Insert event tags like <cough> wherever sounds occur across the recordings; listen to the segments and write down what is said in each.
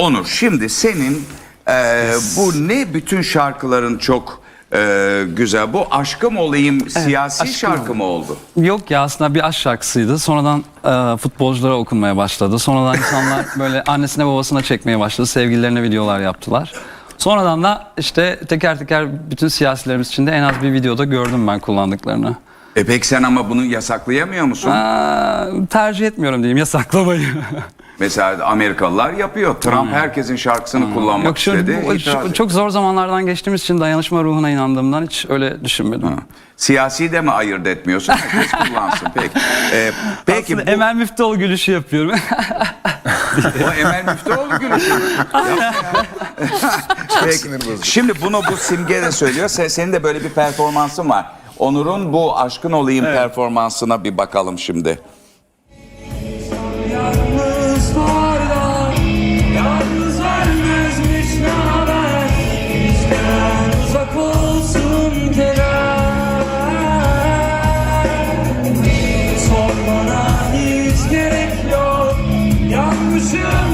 Onur şimdi senin e, bu ne bütün şarkıların çok e, güzel. Bu aşkım olayım siyasi Aşkım şarkı mı oldu? Yok ya aslında bir aşk şarkısıydı. Sonradan e, futbolculara okunmaya başladı. Sonradan insanlar <laughs> böyle annesine babasına çekmeye başladı. Sevgililerine videolar yaptılar. Sonradan da işte teker teker bütün siyasilerimiz için de en az bir videoda gördüm ben kullandıklarını. E peki sen ama bunu yasaklayamıyor musun? Aa, tercih etmiyorum diyeyim yasaklamayı. <laughs> Mesela Amerikalılar yapıyor. Trump herkesin şarkısını kullanmak Yok şu, istedi. bu- itiraz şu- etti. çok zor zamanlardan geçtiğimiz için dayanışma ruhuna inandığımdan hiç öyle düşünmedim. Siyasi de mi ayırt etmiyorsun? Herkes kullansın. <laughs> Peki. E, peki Aslında bu, Emel Müftüoğlu gülüşü yapıyorum. o Emel Müftüoğlu gülüşü. Yapma ya. <laughs> Peki. sinir bozucu. Şimdi bunu bu Simge de söylüyor. Se- Senin de böyle bir performansın var. Onur'un bu aşkın olayım performansına bir bakalım şimdi. Yeah.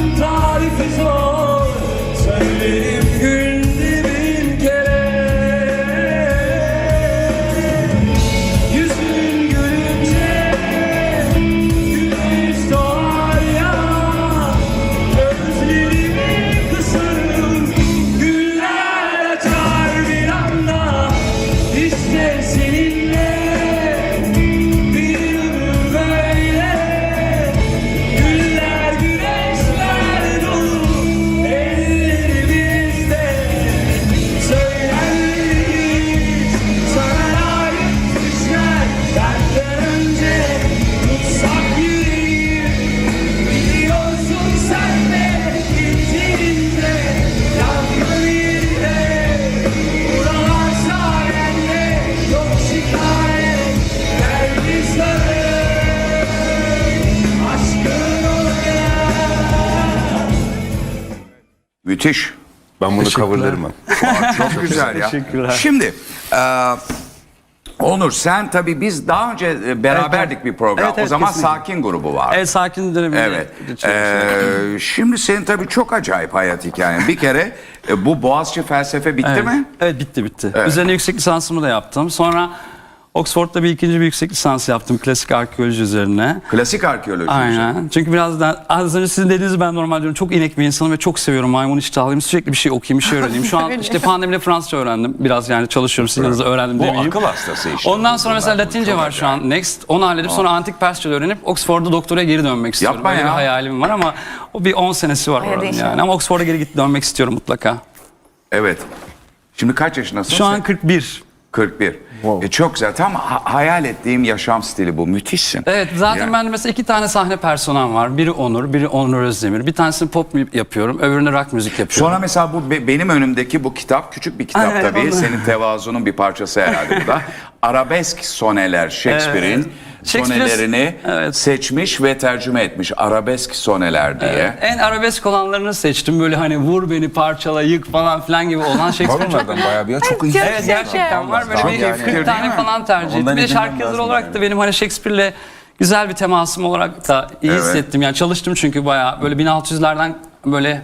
Müthiş. Ben bunu coverlarım ben. <laughs> Çok güzel ya. Teşekkürler. Şimdi e, Onur sen tabii biz daha önce e, beraberdik bir program. Evet, evet, o zaman kesinlikle. Sakin grubu var. evet sakin döneminde. Evet. Ee, şimdi senin tabii çok acayip hayat hikayen. Bir kere e, bu Boğaziçi felsefe bitti mi? Evet bitti bitti. Üzerine yüksek lisansımı da yaptım. Sonra Oxford'da bir ikinci bir yüksek lisans yaptım klasik arkeoloji üzerine. Klasik arkeoloji. Aynen. Çünkü biraz da az önce sizin dediğiniz ben normal diyorum. Çok inek bir insanım ve çok seviyorum maymun iştahlıyım. Sürekli bir şey okuyayım, bir şey öğreneyim. Şu an <laughs> işte pandemide Fransızca öğrendim. Biraz yani çalışıyorum. Sizin yanınızda öğrendim Bu demeyeyim. akıl hastası işte. Ondan sonra mesela Latince var şu an next. Onu halledip sonra antik Persçe öğrenip Oxford'da doktora geri dönmek istiyorum. Yapma Öyle ya. bir hayalim var ama o bir 10 senesi var Hayırlı oranın yani. Ama Oxford'a geri git dönmek istiyorum mutlaka. Evet. Şimdi kaç yaşındasın? Şu sen? an 41. 41. E, çok güzel. Tam ha- hayal ettiğim yaşam stili bu. Müthişsin. Evet zaten Ya. ben mesela iki tane sahne personam var. Biri Onur, biri Onur Özdemir. Bir tanesini pop mu- yapıyorum, öbürünü rock müzik yapıyorum. Sonra mesela bu be- benim önümdeki bu kitap küçük bir kitap Evet, tabii. onu- Senin tevazunun bir parçası herhalde bu da. <laughs> Arabesk soneler Shakespeare'in Shakespeare- sonelerini Evet. seçmiş ve tercüme etmiş. Arabesk soneler diye. En arabesk olanlarını seçtim. Böyle hani vur beni parçala yık falan filan gibi olan Var <laughs> Shakespeare çok onlardan bayağı bir ya. Çok iyi. Evet gerçekten var. Böyle bir yani. 40 tane falan tercih ettim. Bir de şarkı yazarı olarak yani. da benim hani Shakespeare'le güzel bir temasım olarak da iyi Evet. hissettim. Yani çalıştım çünkü bayağı böyle 1600'lerden böyle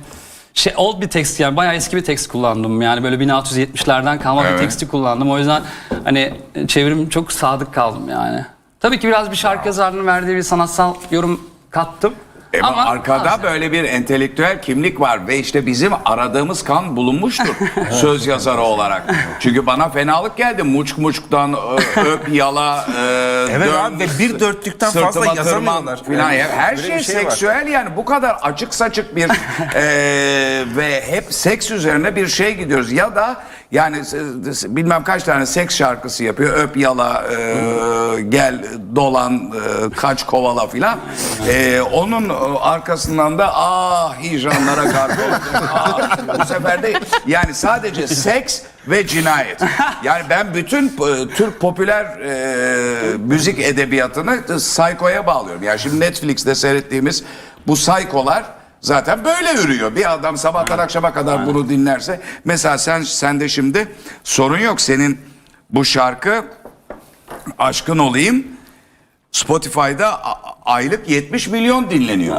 şey old bir tekst yani bayağı eski bir tekst kullandım. Yani böyle 1670'lerden kalma Evet. bir teksti kullandım. O yüzden hani çevrim çok sadık kaldım yani. Tabii ki biraz bir şarkı yazarının verdiği bir sanatsal yorum kattım. E, Ama arkada az. böyle bir entelektüel kimlik var ve işte bizim aradığımız kan bulunmuştur <laughs> söz yazarı olarak. Çünkü bana fenalık geldi. Muçk muçktan ö- <laughs> öp yala e, Evet dön, abi ve bir dörtlükten fazla sırtıma yazamıyorlar. tırman Falan. Ya, her Böyle şey, bir şey var. seksüel yani bu kadar açık saçık bir <laughs> e, ve hep seks üzerine bir şey gidiyoruz. Ya da yani e, bilmem kaç tane seks şarkısı yapıyor. Öp yala e, gel dolan e, kaç kovala filan. E, onun arkasından da ah hicranlara oldum. Ah, bu sefer de yani sadece seks ve cinayet. Yani ben bütün e, Türk popüler e, müzik edebiyatını e, Psycho'ya bağlıyorum. Yani şimdi Netflix'te seyrettiğimiz bu Psycho'lar zaten böyle ürüyor. Bir adam sabahtan akşama kadar bunu dinlerse mesela sen sende şimdi sorun yok senin bu şarkı aşkın olayım Spotify'da aylık 70 milyon dinleniyor.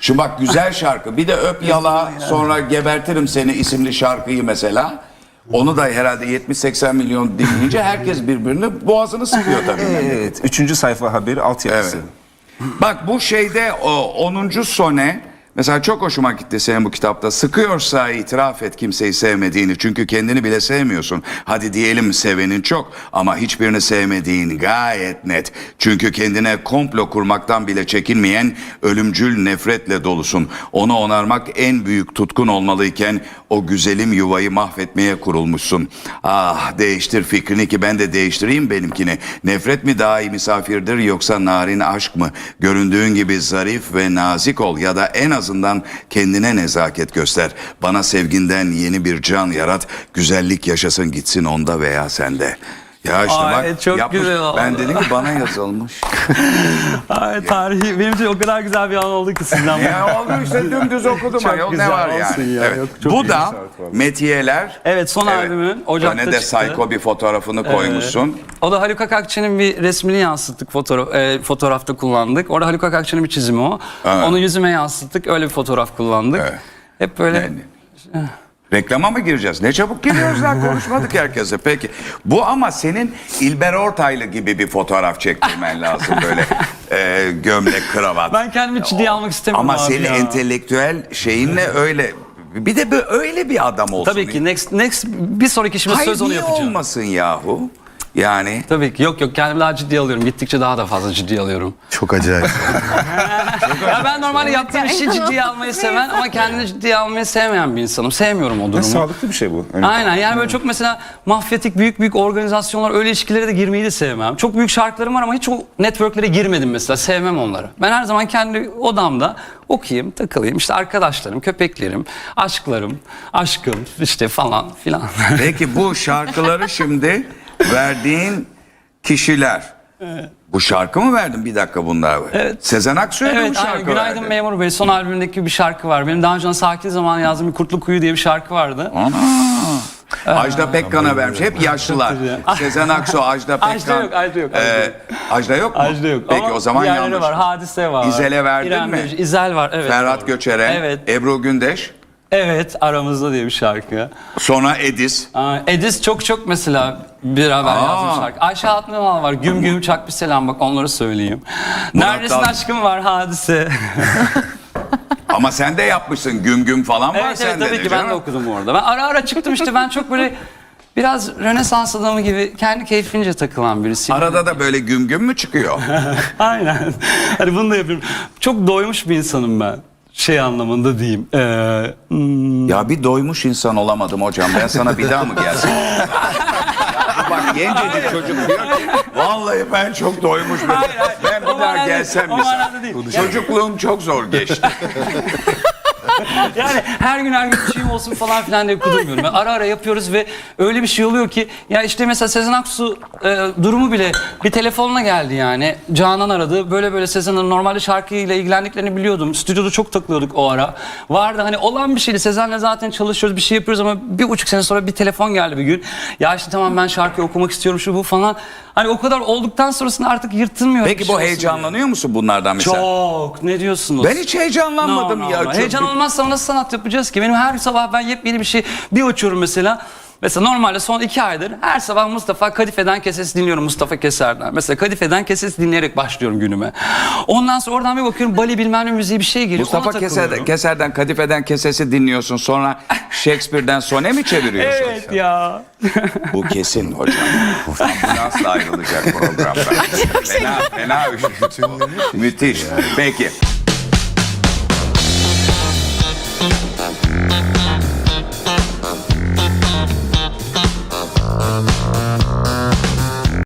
Şu bak güzel şarkı. Bir de öp yala sonra gebertirim seni isimli şarkıyı mesela. Onu da herhalde 70-80 milyon dinleyince herkes birbirini boğazını sıkıyor tabii. <laughs> Evet. Üçüncü sayfa haberi altyazısı. Evet. Bak bu şeyde o 10. sone mesela çok hoşuma gitti senin bu kitapta. Sıkıyorsa itiraf et kimseyi sevmediğini. Çünkü kendini bile sevmiyorsun. Hadi diyelim sevenin çok ama hiçbirini sevmediğin gayet net. Çünkü kendine komplo kurmaktan bile çekinmeyen ölümcül nefretle dolusun. Onu onarmak en büyük tutkun olmalıyken o güzelim yuvayı mahvetmeye kurulmuşsun. Ah değiştir fikrini ki ben de değiştireyim benimkini. Nefret mi daha iyi misafirdir yoksa narin aşk mı? Göründüğün gibi zarif ve nazik ol ya da en azından kendine nezaket göster. Bana sevginden yeni bir can yarat. Güzellik yaşasın gitsin onda veya sende. Ya işte Ay, bak çok yapmış. güzel oldu. Ben dedim ki bana yazılmış. <laughs> Ay tarihi benim için o kadar güzel bir an oldu ki sizden. ya oldu işte dümdüz okudum Çok ayol ne güzel var yani. ya, Evet. yok, çok Bu da metiyeler. Evet son albümün Ocak'ta Öne de çıktı. Psycho bir fotoğrafını koymuşsun. O da Haluk Akakçı'nın bir resmini yansıttık fotoğraf, e, fotoğrafta kullandık. Orada Haluk Akakçı'nın bir çizimi o. Evet. Onu yüzüme yansıttık. Öyle bir fotoğraf kullandık. Evet. Hep böyle Yani. Reklama mı gireceğiz? Ne çabuk giriyoruz lan <laughs> konuşmadık herkese. Peki bu ama senin İlber Ortaylı gibi bir fotoğraf çektirmen lazım böyle <laughs> e, gömlek kravat. ben kendimi ciddiye almak istemiyorum ama abi senin ya. entelektüel şeyinle öyle bir de böyle öyle bir adam olsun. Tabii ki next next bir sonraki işime Hayır söz onu niye yapacağım. olmasın yahu? Yani Tabii ki yok yok kendimi daha ciddiye alıyorum. Gittikçe daha da fazla ciddiye alıyorum. Çok acayip. <laughs> ya ben normalde yaptığım işi ciddiye almayı seven ama kendini ciddiye almayı sevmeyen bir insanım. Sevmiyorum o durumu. Sağlıklı bir şey bu. Öyle- Aynen yani böyle çok mesela mafyatik büyük büyük organizasyonlar öyle ilişkilere de girmeyi de sevmem. Çok büyük şarkılarım var ama hiç o networklere girmedim mesela sevmem onları. Ben her zaman kendi odamda okuyayım, takılayım. İşte arkadaşlarım, köpeklerim, aşklarım, aşkım işte falan filan. peki bu şarkıları şimdi verdiğin kişiler. Bu şarkı mı verdin bir dakika bunlar? Evet. Sezen Aksu'ya da bu evet, şarkı aynen. Günaydın verdin. Memur Bey son albümündeki bir şarkı var. Benim daha önce sakin zaman yazdığım bir Kurtlu Kuyu diye bir şarkı vardı. Ajda Pekkan'a vermiş. Hep yaşlılar. Sezen Aksu, Ajda <laughs> Pekkan. Ajda yok, Ajda yok, Ajda Ee, yok. Ajda yok mu? Ajda yok. Peki Ama o zaman yanlış. var. Hadise var. İzel'e verdin İrem mi? İzel var evet. Ferhat doğru. Göçeren, Evet. Ebru Gündeş, Evet aramızda diye bir şarkı. sonra Edis. Aa, Edis çok çok mesela beraber Aa. yazdım şarkı. Ayşe Hatmimal var. Güm güm çak bir selam bak onları söyleyeyim. Neredesin Dal- aşkım var hadise. <laughs> Ama sen de yapmışsın. Güm güm falan var evet evet sende tabii de ki ben de canım. okudum orada. Ben ara ara çıktım işte ben çok böyle biraz Rönesans adamı gibi kendi keyfince takılan birisiyim. Arada da böyle güm güm mü çıkıyor? <laughs> Aynen. Hani bunu da yapıyorum. Çok doymuş bir insanım ben. Şey anlamında diyeyim. Ee, hmm, ya bir doymuş insan olamadım hocam. Ben sana bir daha mı gelsem? Ya <laughs> Bak gencecik çocuk diyor ki vallahi ben çok doymuş bir Ben bir daha gelsem değil. Çocukluğum çok zor geçti. <laughs> <laughs> Yani her gün her gün bir şeyim olsun falan filan diye kudurmuyorum. Ben ara ara yapıyoruz ve öyle bir şey oluyor ki ya işte mesela Sezen Aksu e, durumu bile bir telefonla geldi yani. Canan aradı. Böyle böyle Sezen'in normalde şarkıyla ilgilendiklerini biliyordum. Stüdyoda çok takılıyorduk o ara. Vardı hani olan bir şeydi. Sezen'le zaten çalışıyoruz bir şey yapıyoruz ama bir buçuk sene sonra bir telefon geldi bir gün. Ya işte tamam ben şarkıyı okumak istiyorum şu bu falan. Hani o kadar olduktan sonrasında artık yırtılmıyor. Peki bu şey heyecanlanıyor musun bunlardan mesela? Çok. Ne diyorsunuz? Ben hiç heyecanlanmadım No, no, ya. no. Çok- Heyecan olmazsa nasıl sanat yapacağız ki? Benim her sabah ben yepyeni bir şey bir açıyorum mesela. Mesela normalde son iki aydır her sabah Mustafa Kadife'den Kesesi dinliyorum Mustafa Keser'den. Mesela Kadife'den Kesesi dinleyerek başlıyorum günüme. Ondan sonra oradan bir bakıyorum Bali bilmem ne müziği bir şey geliyor. Mustafa Keser. Keser'den Kadife'den Kesesi dinliyorsun sonra Shakespeare'den sone mi çeviriyorsun? Evet ya. Bu kesin hocam. <laughs> Bu nasıl ayrılacak programdan? fena, fena bir şey. Müthiş. Peki.